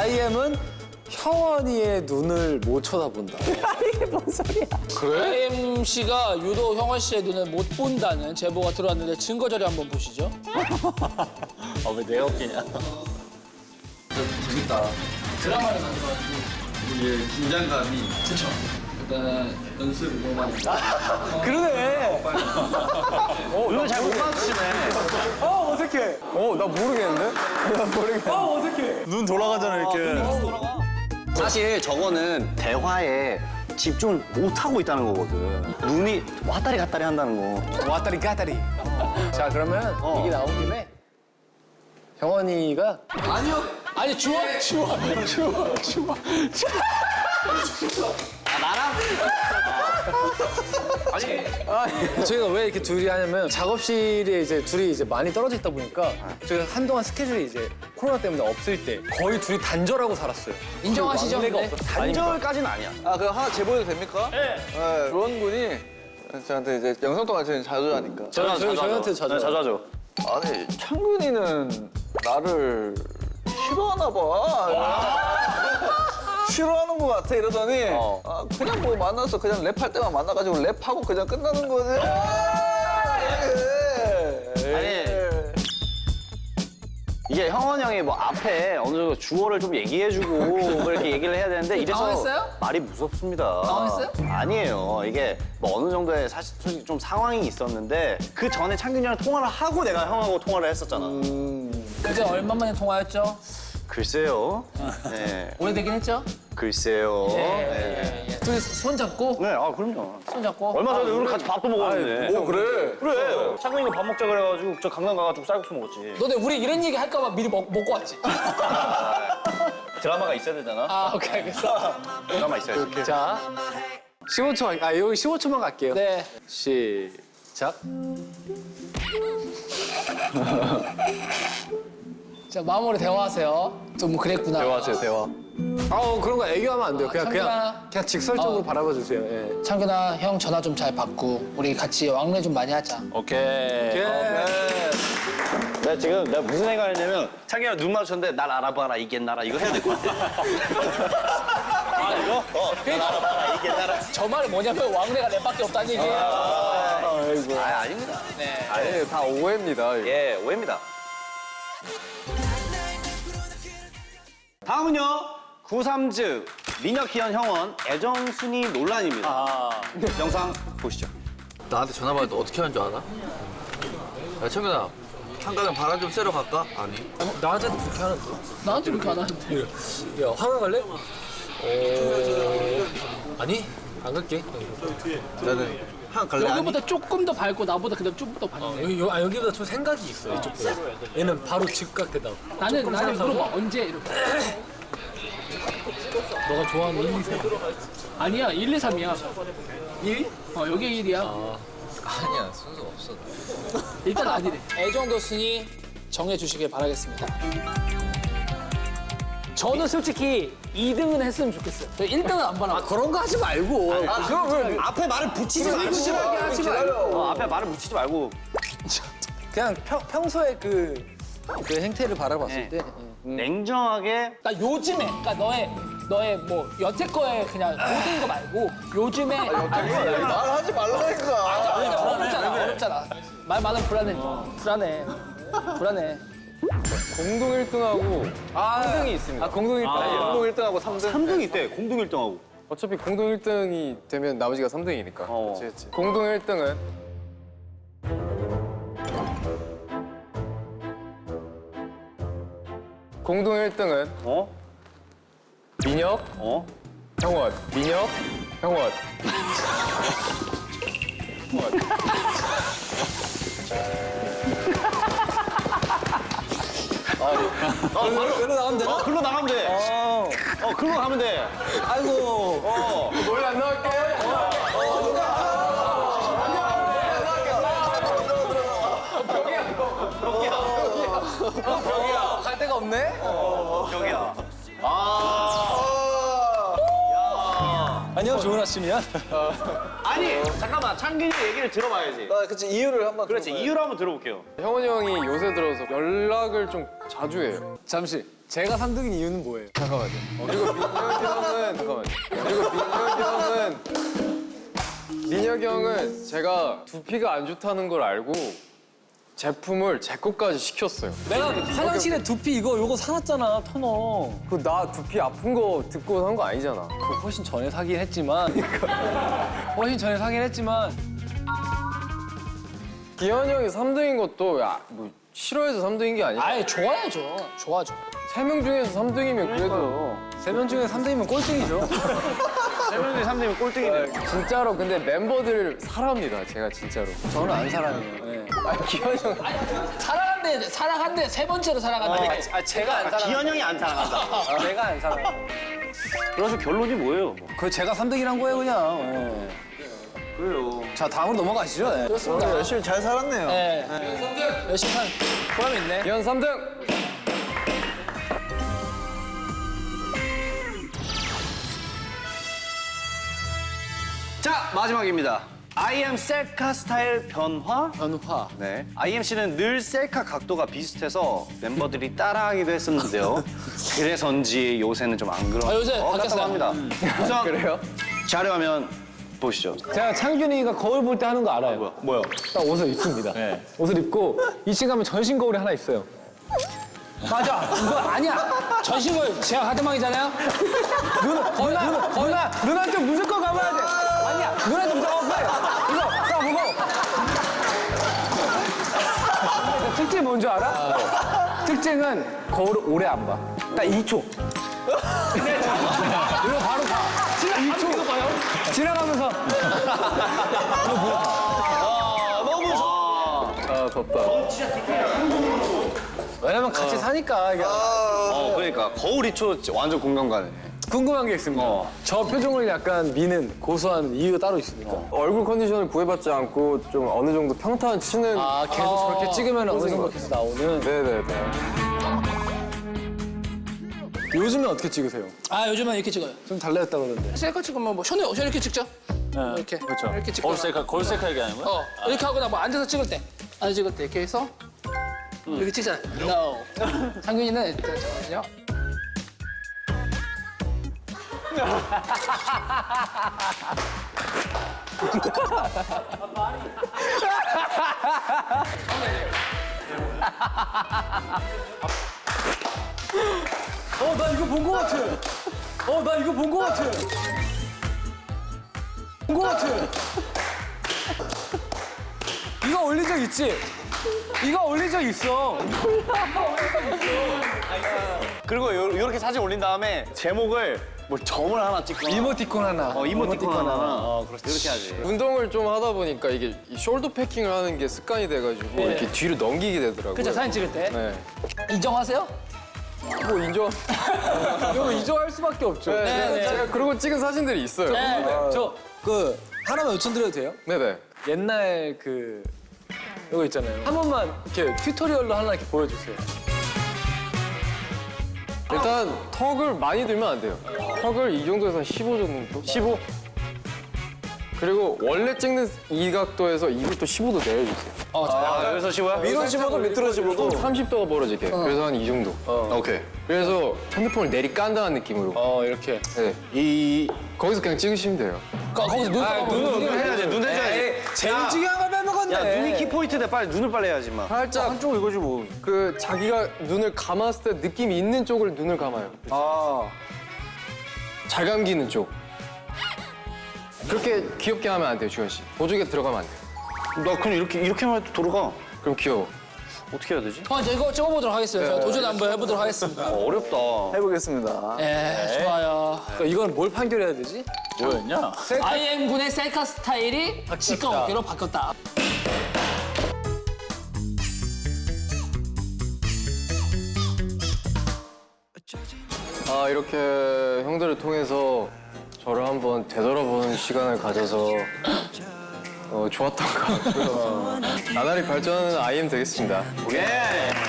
IM은 형원이의 눈을 못 쳐다본다. 임 씨가 유독 형원 씨의 눈을 못 본다는 제보가 들어왔는데 증거 자료 한번 보시죠. 아 왜 내가 웃기냐? 재밌다. 드라마를 만들어가지고 이게 긴장감이 일단 연습 많이. 그러네. 눈을 잘못 마주치네. 어, 어색해. 어, 나 모르겠는데? 나 모르겠는데. 어, 어색해. 눈 돌아가잖아 이렇게. 사실 저거는 대화에 집중을 못 하고 있다는 거거든. 눈이 왔다리 갔다리 한다는 거. 왔다리 까다리. 자, 그러면 어. 얘기 나온 김에 형원이가 아니 주워 주워 주워 주워. 아, 저희가 왜 이렇게 둘이 하냐면 작업실에 이제 둘이 이제 많이 떨어져 있다 보니까 저희가 한동안 스케줄이 이제 코로나 때문에 없을 때 거의 둘이 단절하고 살았어요. 인정하시죠? 네. 없어. 단절까지는 아니야. 아, 그럼 하나 제보해도 됩니까? 네. 주원군이 저한테 이제 영상 통화 저희 자주 하니까. 저희, 저희, 저희한테 자주. 네, 자주 하죠. 아니, 창근이는 나를 싫어하나 봐. 싫어하는 것 같아 이러더니 어. 아, 그냥 뭐 만나서 그냥 랩할 때만 만나가지고 랩하고 그냥 끝나는 거지. 아니, 이게 형원 형이 뭐 앞에 어느 정도 주어를 좀 얘기해주고 뭐 이렇게 얘기를 해야 되는데 이래서 당황했어요? 말이 무섭습니다. 당황했어요? 아니에요. 이게 뭐 어느 정도의 사실 솔직히 좀 상황이 있었는데 그 전에 창균이 랑 통화를 하고 내가 형하고 통화를 했었잖아. 그제 얼마 만에 통화했죠? 글쎄요. 네. 오래되긴 했죠? 글쎄요. 예, 네. 예, 예. 둘이 손 잡고 네, 아 그럼요. 손 잡고 얼마 전에 우리 같이 밥도 먹었는데. 오 그래? 그래. 창근이가 밥 먹자 그래가지고 저 강남 가가지고 쌀국수 먹었지. 너네 우리 이런 얘기 할까봐 미리 먹, 먹고 왔지. 드라마가 있어야 되잖아. 아 오케이 알겠어. 드라마 있어야지. 자, 15초, 아, 여기 15초만 갈게요. 네. 시작. 자 마음으로 대화하세요. 좀뭐 그랬구나. 대화하세요, 대화. 아우, 그런 거 애교하면 안 돼요. 그냥, 아, 그냥, 창근아. 그냥 직설적으로 어. 바라봐 주세요. 예. 창균아 형 전화 좀 잘 받고 우리 같이 왕래 좀 많이 하자. 오케이. 예. 내가 지금 내가 무슨 생각을 했냐면 창이랑 눈 마주쳤는데 날 알아봐라 이겠나라 이거 해야 될 것 같아. 아 이거? 어, 날 알아봐라 이겠나라. 저 말은 뭐냐면 왕래가 랩밖에 없다는 얘기예요. 아 아닙니다. 네. 예, 다 오해입니다. 예 오해입니다. 다음은요 구삼즈 민혁희연 형원 애정순위 논란입니다. 영상 보시죠. 나한테 전화 받을 때 어떻게 하는 줄 알아? 야 청현아 한가장 바람 좀 쐬러 갈까? 아니 어, 나한테도 그렇게 하는데. 나한테 그렇게 안 하는데. 야, 화가 갈래? 어... 아니, 안 갈게. 나는 한 갈래 아니? 여기보다 조금 더 밝고 나보다 그다음 조금 더 밝네. 여기, 여, 아, 여기보다 좀 생각이 있어, 이쪽보다. 얘는 바로 즉각 대답. 나는 나는. 물어봐 언제 이렇게. 너가 좋아하는 1, 2, 3. 아니야 1, 2, 3이야. 1? 어 여기 1이야. 아니야 순서 없어 일단 아니래. 애정도 순위 정해 주시길 바라겠습니다. 저는 솔직히 2등은 했으면 좋겠어요. 저 1등은 안 바라. 그런 거 하지 말고. 아 그럼 그럼 앞에 말을 붙이지 말고. 하지 말고. 어, 앞에 말을 붙이지 말고. 그냥 평, 평소에 그, 그 행태를 바라봤을 네. 때. 냉정하게 나 요즘에, 그러니까 너의 너의 뭐 여태껏의 그냥 모든 거 말고 요즘에 아, 말하지 말라니까. 어렵잖아, 어렵잖아. 말 많으면 불안해, 불안해, 불안해. 공동 1등하고 아, 3등이 있습니다. 아, 공동 1등. 공동 1등하고 3등. 3등 있대 공동 1등하고. 어차피 공동 1등이 되면 나머지가 3등이니까. 어. 그치, 그치. 공동 1등은 공동 1등은 어? 민혁, 어? 형원. 민혁, 형원. 어, 글로 나가면 돼? 어, 글로 나가면 돼. 어, 글로 가면 돼. 아이고. 어. 노래 안 나올게. 벽이야. 갈 데가 없네? 여기야. 아. 안녕, 좋은 아침이야. 아니, 잠깐만. 창균이 얘기를 들어봐야지. 나 그치 이유를 한번. 그렇지, 들어봐요. 이유를 한번 들어볼게요. 형원이 형이 요새 들어서 연락을 좀 자주 해요. 잠시. 제가 3등인 이유는 뭐예요? 잠깐만요. 그리고 민혁이 형은 잠깐만요. 그리고 민혁이 형은 민혁이 형은 제가 두피가 안 좋다는 걸 알고 제품을 제 것까지 시켰어요. 내가 화장실에 두피 이거 요거 사놨잖아 토너. 그 나 두피 아픈 거 듣고 산 거 아니잖아. 그 훨씬 전에 사긴 했지만 훨씬 전에 사긴 했지만 기현이 형이 3등인 것도 야, 뭐 싫어해서 3등인 게 아니야. 아예 좋아야죠. 좋아죠. 세 명 중에서 3등이면 그래도 세 명 중에 3등이면 꼴등이죠. 세븐이 3등이면 꼴등이네. 진짜로 근데 멤버들 사랑합니다. 제가 진짜로. 저는 안 사랑해요. 예. 아 기현이 형 사랑한대, 사랑한대, 세 번째로 사랑한대. 아 제가 안 사랑. 기현 형이 안 사랑한다. 내가 안 사랑. 그래서 결론이 뭐예요? 뭐. 그 제가 3등이란 거예요 그냥. 예. 그래요. 자 다음으로 넘어가시죠. 예. 그렇습니다. 열심히 잘 살았네요. 네. 열심히 한 보람이 있네. 기현 3등. 자 마지막입니다. I am 셀카 스타일 변화. 변화. 네. IMC는 늘 셀카 각도가 비슷해서 멤버들이 따라하기도 했었는데요. 그래서인지 요새는 좀 안 그런 아, 요새 것 바뀌었어요. 같다고 합니다. 우선 그래요? 자료화면 보시죠. 제가 창균이가 거울 볼 때 하는 거 알아요. 뭐야? 뭐요? 딱 옷을 입습니다. 옷을 입고 2층 가면 전신 거울이 하나 있어요. 맞아. 이거 아니야. 전신걸 제가 가드망이잖아요. 누나, 누나, 누나, 누나한테 무조건 가봐야 돼. 아니야, 누나한테 특징이 뭔줄 알아? 특징은 거울 을 오래 안 봐. 딱 2초. 이거 바로 가. 2초. 봐요? 지나가면서. 아 덥다. 왜냐면 같이 사니까 이게 어, 그러니까 거울이 초 완전 공감 가네. 궁금한 게 있습니다. 저 표정을 약간 미는 고소한 이유가 따로 있습니까? 얼굴 컨디션을 구애받지 않고 좀 어느 정도 평탄 치는. 아, 계속 저렇게 찍으면 어느 정도 계속 나오는. 네네네. 요즘에 어떻게 찍으세요? 아 요즘은 이렇게 찍어요. 좀 달라졌다 그러는데. 셀카 찍으면 뭐 션을 션 이렇게 찍죠. 뭐 이렇게 그렇죠. 이렇게 찍고. 거울 셀카, 거울 셀카 얘기하는 거야? 어 이렇게 하거나 뭐 앉아서 찍을 때 앉아 찍을 때 이렇게 해서 이렇게 찍잖아. No. 상균이는 일단 잠깐만요. 어, 나 이거 본 거 같아. 어, 나 이거 본 거 같아. 본 거 같아. 이거 올린 적 있지? 이거 올린 적 있어. 그리고 요, 이렇게 사진 올린 다음에 제목을 뭐 점을 하나 찍거나 이모티콘 하나. 어, 이모티콘 하나. 어, 그렇지. 이렇게 하지. 운동을 좀 하다 보니까 이게 이 숄더 패킹을 하는 게 습관이 돼가지고 이렇게 뒤로 넘기게 되더라고요. 그죠 사진 찍을 때 네. 인정하세요? 뭐 인정. 이거 인정할 수밖에 없죠. 네, 네, 네. 제가 그러고 찍은 사진들이 있어요. 네. 저 그 하나만 요청드려도 돼요? 네네. 옛날 그 이거 있잖아요. 한 번만 이렇게 튜토리얼로 하나 이렇게 보여주세요. 일단 턱을 많이 들면 안 돼요. 턱을 이 정도에서 한15 정도? 15? 그리고 원래 찍는 이 각도에서 이것도 15도 내려주세요. 아, 여기서 15야? 위로 15도 밑으로 15도 30도가 벌어지게. 그래서 한 이 정도. 오케이. 그래서 핸드폰을 내리 깐다는 느낌으로. 어 이렇게. 네. 이 거기서 그냥 찍으시면 돼요. 거- 거기서 눈 써봐. 눈 해야지. 눈 해줘야지. 제일 중요한 걸빼 먹었네. 야, 눈이 키포인트인데 빨리 눈을 빨리 해야지, 마. 살짝 한쪽 이거지 뭐. 그 자기가 눈을 감았을 때 느낌이 있는 쪽을 눈을 감아요. 아. 잘 감기는 쪽. 그렇게 귀엽게 하면 안 돼요, 주현 씨. 보조개 들어가면 안 돼요. 나 그냥 이렇게, 이렇게만 해도 돌아가. 그럼 귀여워. 어떻게 해야 되지? 어, 저 이거 찍어보도록 하겠습니다. 제가 도전 한번 해보도록 하겠습니다. 어, 어렵다. 해보겠습니다. 예, 좋아요. 그러니까 이건 뭘 판결해야 되지? 뭐였냐? IM 군의 셀카 스타일이 직관 어깨로 바뀌었다. 아, 이렇게 형들을 통해서 저를 한번 되돌아보는 시간을 가져서 어, 좋았던 것 같고요. 나날이 발전하는 IM 되겠습니다. 오케이.